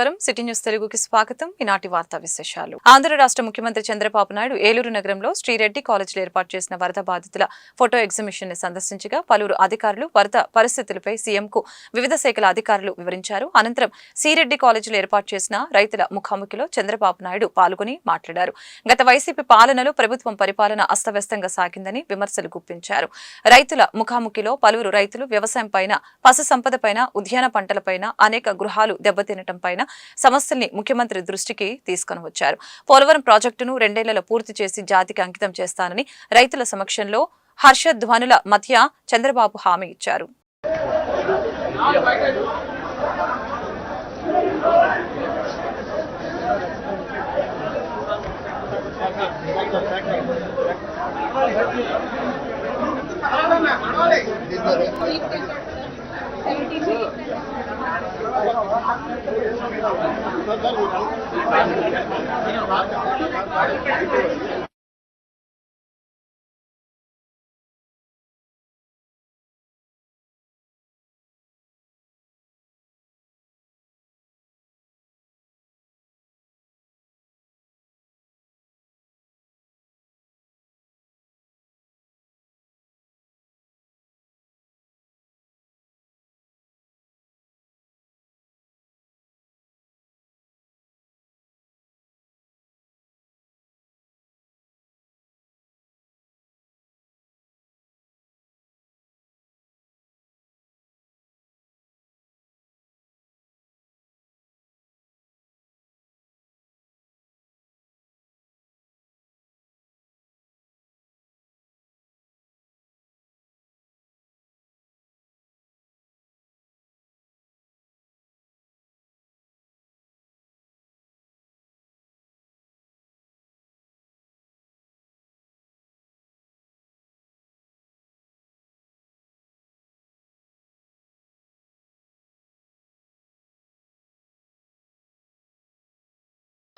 నమస్కారం. City news తెలుగుకి స్వాగతం. ఈనాటి వార్తా విశేషాలు. ఆంధ్ర రాష్ట్ర ముఖ్యమంత్రి చంద్రబాబు నాయుడు ఏలూరు నగరంలో శ్రీరెడ్డి కాలేజీలో ఏర్పాటు చేసిన వరద బాధితుల ఫోటో ఎగ్జిబిషన్ని సందర్శించగా పలువురు అధికారులు వరద పరిస్థితులపై సీఎంకు వివిధ శాఖల అధికారులు వివరించారు. అనంతరం సిరెడ్డి కాలేజీలో ఏర్పాటు చేసిన రైతుల ముఖాముఖిలో చంద్రబాబు నాయుడు పాల్గొని మాట్లాడారు. గత వైసీపీ పాలనలో ప్రభుత్వం పరిపాలన అస్తవ్యస్తంగా సాగిందని విమర్శలు గుప్పించారు. రైతుల ముఖాముఖిలో పలువురు రైతులు వ్యవసాయం పైన పశు సంపద పైన ఉద్యాన పంటలపైన అనేక గృహాలు దెబ్బతినటం పైన సమస్యల్ని ముఖ్యమంత్రి దృష్టికి తీసుకొని వచ్చారు. పోలవరం ప్రాజెక్టును రెండేళ్ళలో పూర్తి చేసి జాతికి అంకితం చేస్తానని రైతుల సమక్షంలో హర్షధ్వనుల మధ్య చంద్రబాబు హామీ ఇచ్చారు. 我到我，他那个上面，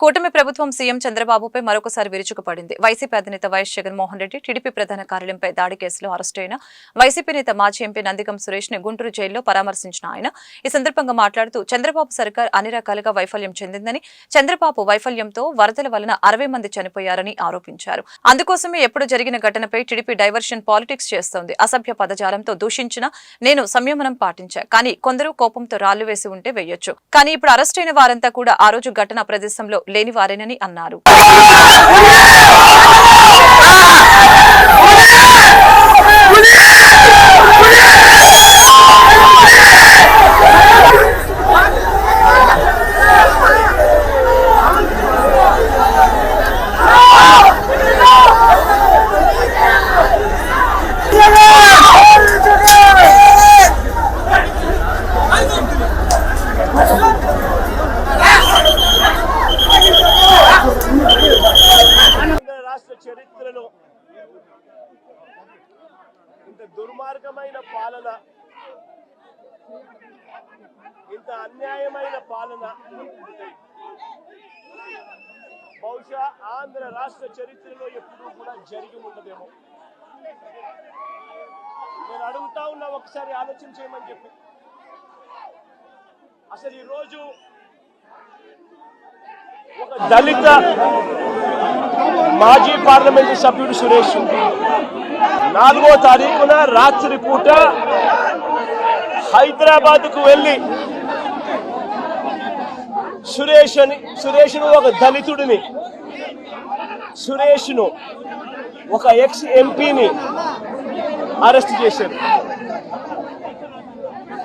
కూటమి ప్రభుత్వం సీఎం చంద్రబాబుపై మరొకసారి విరుచుకుపడింది. వైసీపీ అధినేత వైఎస్ జగన్మోహన్ రెడ్డి టీడీపీ ప్రధాన కార్యాలయంపై దాడి కేసులో అరెస్టైన వైసీపీ నేత మాజీ ఎంపీ నందిగం సురేష్ని గుంటూరు జైల్లో పరామర్శించిన ఆయన. ఈ సందర్భంగా మాట్లాడుతూ చంద్రబాబు సర్కార్ అన్ని రకాలుగా వైఫల్యం చెందిందని చంద్రబాబు వైఫల్యంతో వరదల వలన అరవై మంది చనిపోయారని ఆరోపించారు. అందుకోసమే ఎప్పుడు జరిగిన ఘటనపై టీడీపీ డైవర్షన్ పాలిటిక్స్ చేస్తోంది. అసభ్య పదజాలంతో దూషించిన నేను సంయమనం పాటించా. కానీ కొందరు కోపంతో రాళ్ళు వేసి ఉంటే వేయొచ్చు. కానీ ఇప్పుడు అరెస్టైన వారంతా కూడా ఆ రోజు ఘటన ప్రదేశంలో లేని వారేనని అన్నారు తెలంగాణ రాష్ట్ర చరిత్రలో ఇంత దుర్మార్గమైన పాలన ఇంత అన్యాయమైన పాలన బహుశా ఆంధ్ర రాష్ట్ర చరిత్రలో ఎప్పుడూ కూడా జరిగి ఉండదేమో నేను అడుగుతా ఉన్నా ఒకసారి ఆలోచన చేయమని చెప్పి. అసలు ఈరోజు ఒక దళిత మాజీ పార్లమెంటు సభ్యుడు సురేష్ నాలుగో తారీఖున రాత్రి పూట హైదరాబాద్కు వెళ్ళి సురేష్ అని సురేష్ను ఒక దళితుడిని సురేష్ను ఒక ఎక్స్ ఎంపీని అరెస్ట్ చేశారు.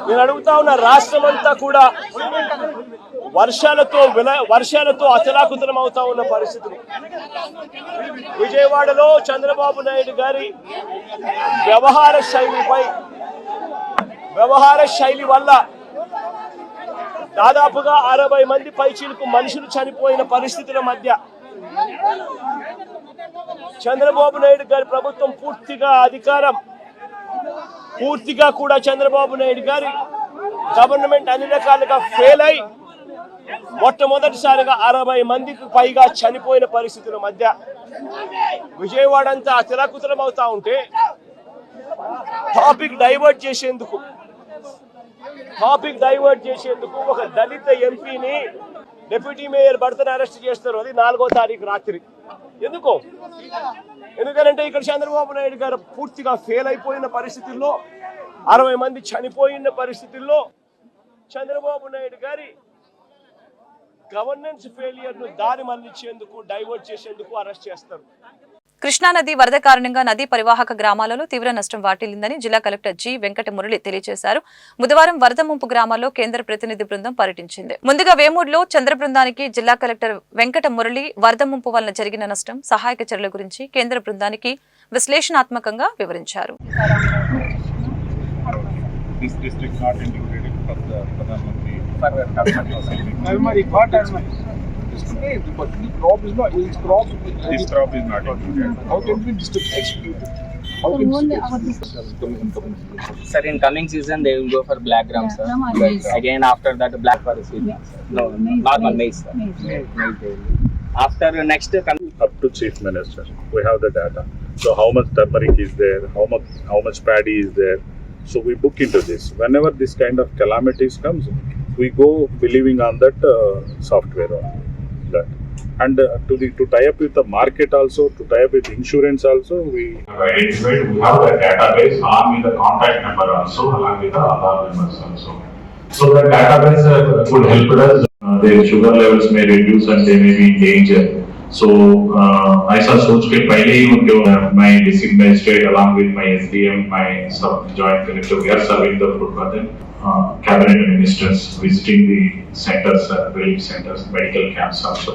నేను అడుగుతా ఉన్న రాష్ట్రం అంతా కూడా వర్షాలతో విల వర్షాలతో అతలాకుతలం అవుతా ఉన్న పరిస్థితులు. విజయవాడలో చంద్రబాబు నాయుడు గారి వ్యవహార శైలిపై వ్యవహార శైలి వల్ల దాదాపుగా అరవై మంది పైచీలకు మనుషులు చనిపోయిన పరిస్థితుల మధ్య చంద్రబాబు నాయుడు గారి ప్రభుత్వం పూర్తిగా అధికారం పూర్తిగా కూడా చంద్రబాబు నాయుడు గారి గవర్నమెంట్ అన్ని రకాలుగా ఫెయిల్ అయి మొట్టమొదటిసారిగా అరవై మందికి పైగా చనిపోయిన పరిస్థితుల మధ్య విజయవాడ అంతా అతలాకుతలం అవుతా ఉంటే టాపిక్ డైవర్ట్ చేసేందుకు టాపిక్ డైవర్ట్ చేసేందుకు ఒక దళిత ఎంపీని డిప్యూటీ మేయర్ భర్తను అరెస్ట్ చేస్తారు. అది నాలుగో తారీఖు రాత్రి. ఎందుకు? ఎందుకంటే ఇక్కడ చంద్రబాబు నాయుడు గారు పూర్తిగా ఫెయిల్ అయిపోయిన పరిస్థితుల్లో అరవై మంది చనిపోయిన పరిస్థితుల్లో చంద్రబాబు నాయుడు గారి గవర్నెన్స్ ఫెయిలియర్ను దారి మళ్ళించేందుకు డైవర్ట్ చేసేందుకు అరెస్ట్ చేస్తారు. కృష్ణానది వరద కారణంగా నదీ పరివాహక గ్రామాలలో తీవ్ర నష్టం వాటిల్లిందని జిల్లా కలెక్టర్ జి వెంకట మురళి తెలియజేశారు. బుధవారం వరద ముంపు గ్రామాల్లో కేంద్ర ప్రతినిధి బృందం పర్యటించింది. ముందుగా వేమూరులో చంద్ర బృందానికి జిల్లా కలెక్టర్ వెంకట మురళి వరద ముంపు వలన జరిగిన నష్టం సహాయక చర్యల గురించి కేంద్ర బృందానికి విశ్లేషణాత్మకంగా వివరించారు. This district not included in for the Pradhan Mantri. Normally, what are my? But the crop is not, its crop. This crop is not included. How can we distribute excluded? How can we Sir, in coming season they will go for black gram, sir. gram or maize. again after that black for sweet. sir. No, Maize, normal maize, maize, sir. maize. Maize, maize they. After next coming Up to chief minister, we have the data. So how much turmeric is there, how much, how much paddy is there? So we book into this. Whenever this kind of calamities comes, we go believing on that uh, software only. That. And uh, to the, to tie up with the market also, to tie up with insurance also, we identified, we have the database along with the contact number also, along with the Aadhaar numbers also. So that database uh, could help us, uh, their sugar levels may reduce and they may be in danger. So uh, ऐसा सोच के पहले ही उनके uh, my district magistrate along with my SDM, my sub joint collector, we are serving the food for them. Uh, cabinet ministers visiting the centers, uh, relief centers, medical camps also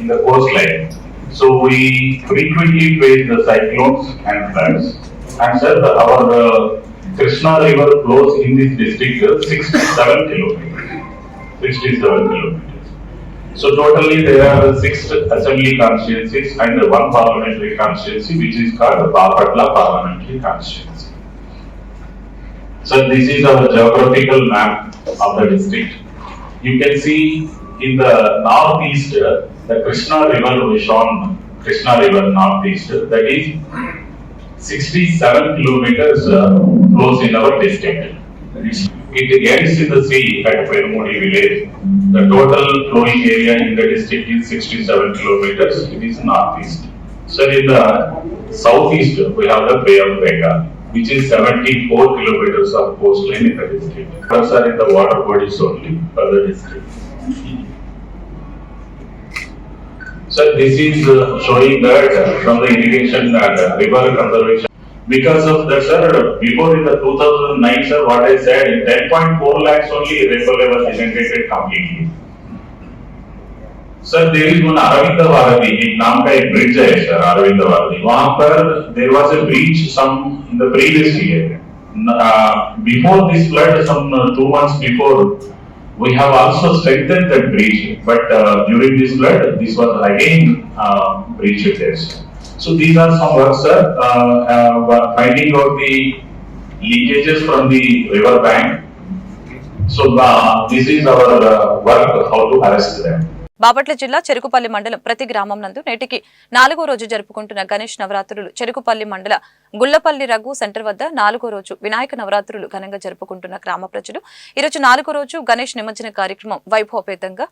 in the coastline. So we frequently face the cyclones and floods. And sir, our uh, Krishna river flows in this district uh, sixty-seven kilometers. Sixty-seven kilometers. So totally there are six assembly constituencies and one parliamentary constituency which is called the Bapatla Parliamentary Constituency. So this is our geographical map of the district. You can see in the northeast, the Krishna River was shown, Krishna River northeast, that is sixty-seven kilometers uh, flows in our district. It ends in the sea at Perumudi village. The total flowing area in the district is sixty-seven kilometers, it is northeast. So in the southeast, we have the Bay of Bengal, which is seventy-four kilometers of coastline in the district. Those are in the water bodies only for the district. So this is uh, showing that uh, from the irrigation and uh, river conservation. Because of that, sir, before in the two thousand nine, sir, what I said, ten point four lakhs only rainfall was inundated completely. Sir there is one Arvind Bharati एक नाम का एक bridge है sir Arvind Bharti वहां पर there was a breach some in the previous year before this flood some two months before we have also strengthened that breach but uh, during this flood this was again uh, breached there sir. so these are some works sir uh, uh, finding out the leakages from the river bank so uh, this is our uh, work how to arrest them Bapatla జిల్లా చెరుకుపల్లి మండలం ప్రతి గ్రామం నందు నేటికి నాలుగో రోజు జరుపుకుంటున్న గణేష్ నవరాత్రులు చెరుకుపల్లి మండల గుళ్ళపల్లి రఘు సెంటర్ వద్ద నాలుగో రోజు వినాయక నవరాత్రులు ఘనంగా జరుపుకుంటున్న గ్రామ ప్రజలు. ఈరోజు నాలుగో రోజు గణేష్ నిమజ్జన కార్యక్రమం వైభవపేతంగా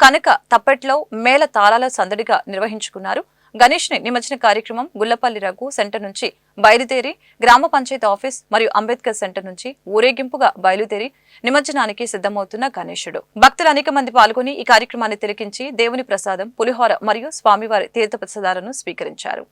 కనుక తప్పెట్లో మేళ తాళాల సందడిగా నిర్వహించుకున్నారు. గణేష్ని నిమజ్జన కార్యక్రమం గుల్లపల్లి రఘు సెంటర్ నుంచి బయలుదేరి గ్రామ పంచాయతీ ఆఫీస్ మరియు అంబేద్కర్ సెంటర్ నుంచి ఊరేగింపుగా బయలుదేరి నిమజ్జనానికి సిద్ధమవుతున్న గణేశుడు. భక్తులు అనేక మంది పాల్గొని ఈ కార్యక్రమాన్ని తిలకించి దేవుని ప్రసాదం పులిహోర మరియు స్వామివారి తీర్థ ప్రసాదాలను స్వీకరించారు.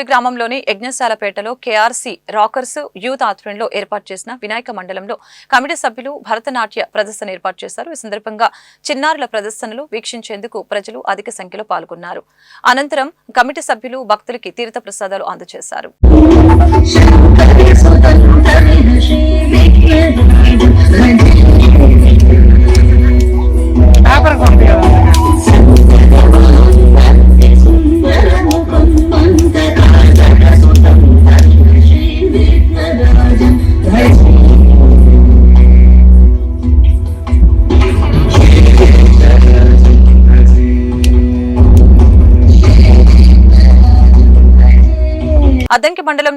బొమ్మలపాడు గ్రామంలోని యజ్ఞశాలపేటలో కేఆర్సీ రాకర్స్ యూత్ ఆధ్వర్యంలో ఏర్పాటు చేసిన వినాయక మండలంలో కమిటీ సభ్యులు భరతనాట్య ప్రదర్శన ఏర్పాటు చేశారు. ఈ సందర్భంగా చిన్నారుల ప్రదర్శనలు వీక్షించేందుకు ప్రజలు అధిక సంఖ్యలో పాల్గొన్నారు. అనంతరం కమిటీ సభ్యులు భక్తులకి తీర్థ ప్రసాదాలు అందజేశారు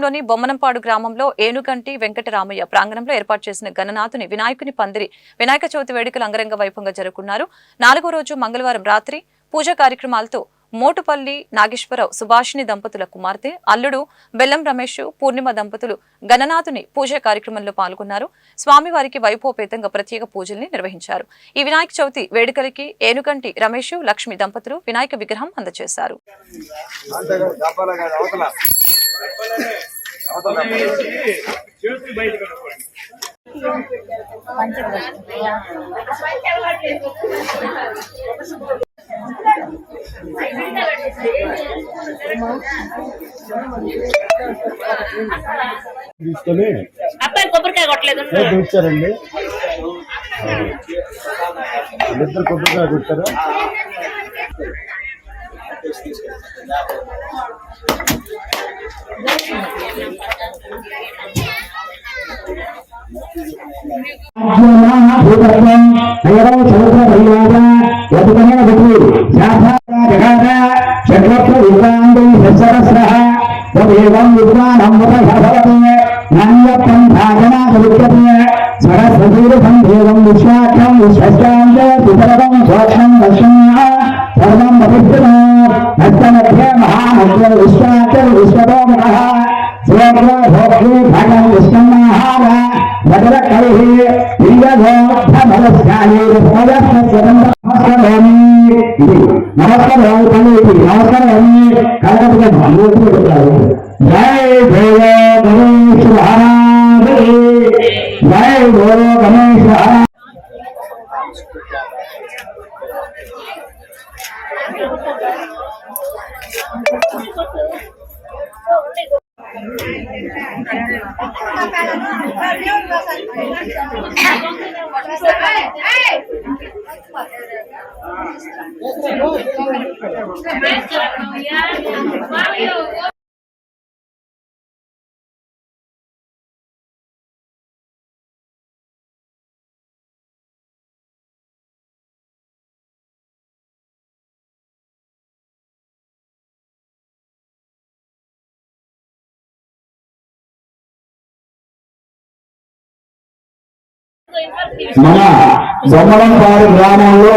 మండలంలోని బొమ్మనంపాడు గ్రామంలో ఏనుగంటి వెంకటరామయ్య ప్రాంగణంలో ఏర్పాటు చేసిన గణనాథుని వినాయకుని పందిరి వినాయక చవితి వేడుకలు అంగరంగ వైభవంగా జరుపుకున్నారు. నాలుగో రోజు మంగళవారం రాత్రి పూజా కార్యక్రమాలతో మోటుపల్లి నాగేశ్వరరావు సుభాషిణి దంపతుల కుమార్తె అల్లుడు బెల్లం రమేష్ పూర్ణిమ దంపతులు గణనాథుని పూజా కార్యక్రమంలో పాల్గొన్నారు. స్వామివారికి వైభవపేతంగా ప్రత్యేక పూజల్ని నిర్వహించారు. ఈ వినాయక చవితి వేడుకలకి ఏనుగంటి రమేష్ లక్ష్మి దంపతులు వినాయక విగ్రహం అందజేశారు. తీసుకొని అబ్బాయి కొబ్బరికాయ కొట్టలేదు ఇచ్చారండి ఇద్దరు కొబ్బరికాయ కొట్టారా? సరస్వతీరం విశ్వాఖ్యం విశ్వశాంత పితరం సోక్షం దర్శన సర్వం పవిత్రం హస్తమధ్య మహామధ్య విశ్వాచ విశ్వరోమణ స్వర్గోభోక్తి భగం విష్ణుమహార భద్ర కవి ఇంద్రగోధమలస్యాని నమస్కారాన్ని ఇది నమస్కారం పని ఇది నమస్కారాన్ని కలగట్టుగా మూర్తి పెడతారు జై దేవ గణేష్ మహారాజ్ జై దేవ గణేష్ మన బొమ్మలంపాడు గ్రామంలో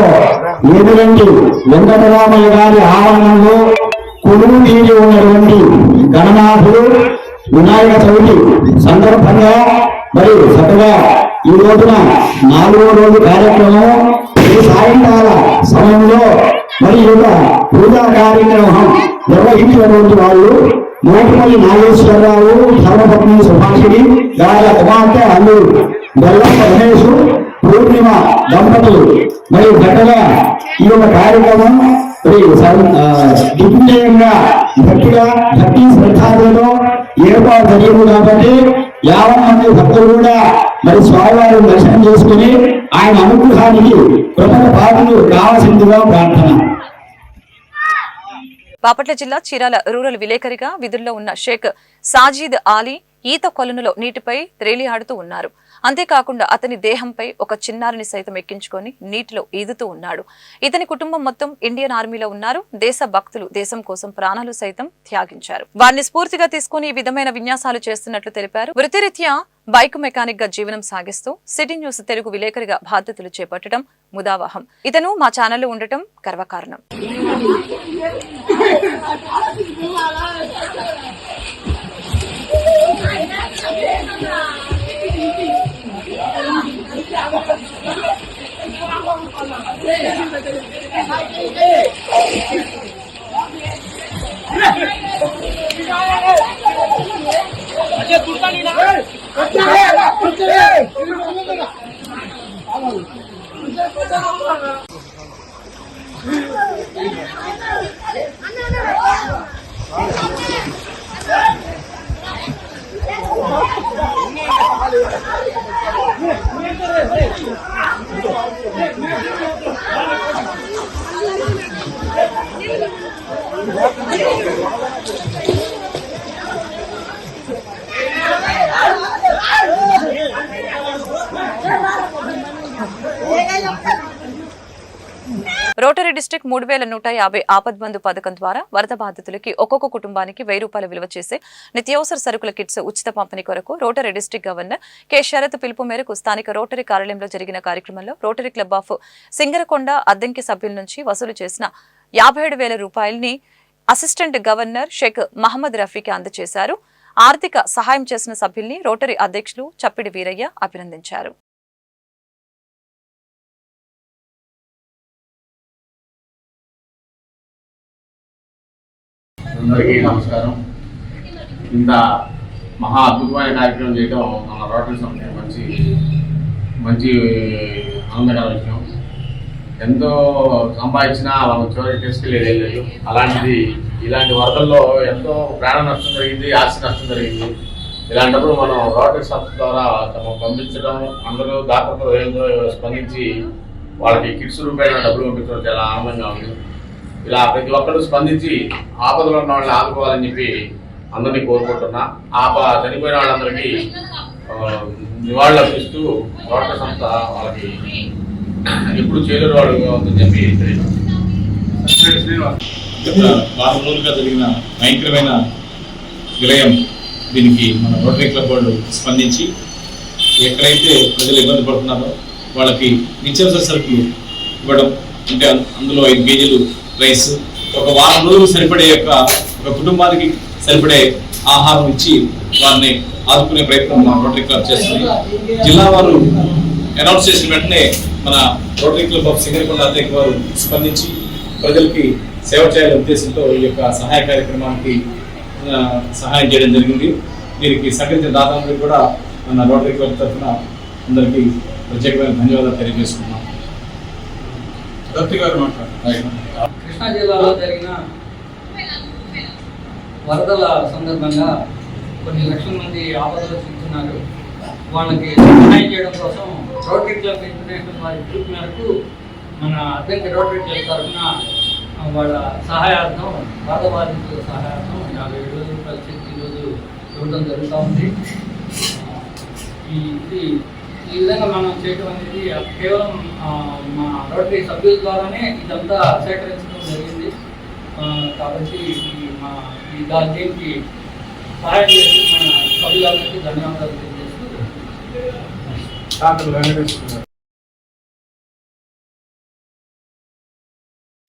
ఎదురంటి వెంకటరామయ్య గారి ఆవరణంలో కొలువు తీరి ఉన్నటువంటి గణనాథుడు వినాయక చవితి సందర్భంగా మరి చక్కగా ఈ రోజున నాలుగో రోజు కార్యక్రమం. ఈ సాయంకాల సమయంలో మరి యొక్క పూజా కార్యక్రమం నిర్వహించినటువంటి వాళ్ళు మోటిపల్లి నాగేశ్వరరావు ధర్మపత్ని సుభాషిణి గారి కుమార్తె అల్లుడు బెల్లం రమేష్ పూర్ణిమ దంపతులు. మరియు గట్టగా ఈ యొక్క కార్యక్రమం దిగ్విజయంగా గట్టిగా గట్టి శ్రద్ధాలతో ఏర్పాటు జరిగింది కాబట్టి యాభై మంది భక్తులు కూడా మరి స్వామివారి దర్శనం చేసుకుని ఆయన అనుగ్రహానికి ప్రముఖ పాత్రలు కావాల్సిందిగా ప్రార్థన. బాపట్ల జిల్లా చీరాల రూరల్ విలేకరిగా విధుల్లో ఉన్న షేక్ సాజీద్ ఆలీ ఈత కొలనులో నీటిపై తేలియాడుతూ ఉన్నారు. అంతేకాకుండా అతని దేహంపై ఒక చిన్నారిని సైతం ఎక్కించుకొని నీటిలో ఈదుతూ ఉన్నాడు. ఇతని కుటుంబం మొత్తం ఇండియన్ ఆర్మీలో ఉన్నారు. దేశ భక్తులు దేశం కోసం ప్రాణాలు సైతం త్యాగించారు. వారిని స్ఫూర్తిగా తీసుకుని ఈ విధమైన విన్యాసాలు చేస్తున్నట్లు తెలిపారు. వృత్తిరీత్యా బైక్ మెకానిక్గా జీవనం సాగిస్తూ సిటీ న్యూస్ తెలుగు విలేకరిగా బాధ్యతలు చేపట్టడం ముదావహం. ఇతను మా ఛానల్లో ఉండటం గర్వకారణం. Yeah. Yeah. Thank you. Rotary district మూడు వేల నూట యాభై ఆపద్బంధు పథకం ద్వారా వరద బాధితులకి ఒక్కొక్క కుటుంబానికి వెయ్యి రూపాయల విలువ చేసే నిత్యావసర సరుకుల కిట్స్ ఉచిత పంపిణీ కొరకు rotary district governor K. Sharath పిలుపు మేరకు స్థానిక రోటరీ కార్యాలయంలో జరిగిన కార్యక్రమంలో rotary club of Singarakonda Addanki సభ్యుల నుంచి వసూలు చేసిన యాభై ఏడు వేల రూపాయలని అసిస్టెంట్ గవర్నర్ షేక్ మహమ్మద్ రఫీకి అందజేశారు. ఆర్థిక సహాయం చేసిన సభ్యుల్ని రోటరీ అధ్యక్షులు చప్పిడి వీరయ్య అభినందించారు. అందరికీ నమస్కారం. ఇంత మహా అద్భుతమైన కార్యక్రమం చేయడం మన రోటరీ సంస్థ మంచి మంచి ఆనందకర విషయం. ఎంతో సంపాదించినా వాళ్ళు చివరికి తీసుకెళ్ళేది లేదు అలాంటిది ఇలాంటి వరదల్లో ఎంతో ప్రాణ నష్టం జరిగింది ఆస్తి నష్టం జరిగింది. ఇలాంటప్పుడు మనం రోటరీ సంస్థ ద్వారా తమ పంపించడం అందరూ దాతలతో స్పందించి వాళ్ళకి కిట్స్ రూపాయల డబ్బులు పంపించడం చాలా ఆనందంగా ఉంది. ఇలా ప్రతి ఒక్కరు స్పందించి ఆపదలో ఉన్న వాళ్ళని ఆదుకోవాలని చెప్పి అందరినీ కోరుకుంటున్నా. ఆప చనిపోయిన వాళ్ళందరికీ నివాళులు అర్పిస్తూ రోడ్ల సంస్థ వాళ్ళకి ఎప్పుడు చేరు వాళ్ళు ఉందని చెప్పి వారం రోజులుగా జరిగిన భయంకరమైన విలయం దీనికి మన రోటరీ క్లబ్ వాళ్ళు స్పందించి ఎక్కడైతే ప్రజలు ఇబ్బంది పడుతున్నారో వాళ్ళకి నిత్యావసర సరుకులు ఇవ్వడం అంటే అందులో ఐదు కేజీలు రైస్ ఒక వారం రోజులు సరిపడే యొక్క ఒక కుటుంబానికి సరిపడే ఆహారం ఇచ్చి వారిని ఆదుకునే ప్రయత్నం మన రోటరీ క్లబ్ చేస్తుంది. జిల్లా వారు అనౌన్స్ చేసిన వెంటనే మన రోటరీ క్లబ్ ఆఫ్ సింగరికొండ అధ్యక్ష వారు స్పందించి ప్రజలకి సేవ చేయాలనే ఉద్దేశంతో ఈ యొక్క సహాయ కార్యక్రమానికి సహాయం చేయడం జరిగింది. దీనికి సహకరించిన దాదాపు కూడా మన రోటరీ క్లబ్ తరఫున అందరికీ ప్రత్యేకమైన ధన్యవాదాలు తెలియజేసుకున్నాం దత్తి గారు మాట్లాడారు కృష్ణా జిల్లాలో జరిగిన వరదల సందర్భంగా కొన్ని లక్షల మంది ఆపదలు చెందుతున్నారు. వాళ్ళకి సహాయం చేయడం కోసం రోటరీ క్లబ్ ఇంటర్నేషనల్ వారి గ్రూప్ మేరకు మన అద్దెంకి రోటరీ క్లబ్ తరఫున వాళ్ళ సహాయార్థం వరద బాధితుల సహాయార్థం యాభై ఏడు వేల రూపాయలు చెక్ ఈరోజు ఇవ్వడం జరుగుతూ ఉంది. ఈ ఇది ఈ విధంగా మనం చేయడం అనేది కేవలం మా రోటరీ సభ్యుల ద్వారానే ఇదంతా సేకరించ జరిగింది. కాబట్టి మా ఈ దాని దీనికి సహాయం చేసి మన కవిగారికి ధన్యవాదాలు తెలియజేస్తూ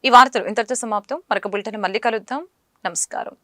ఈ వార్తలు ఇంతటితో సమాప్తం. మరొక బులెటిన్ మళ్ళీ కలుద్దాం. నమస్కారం.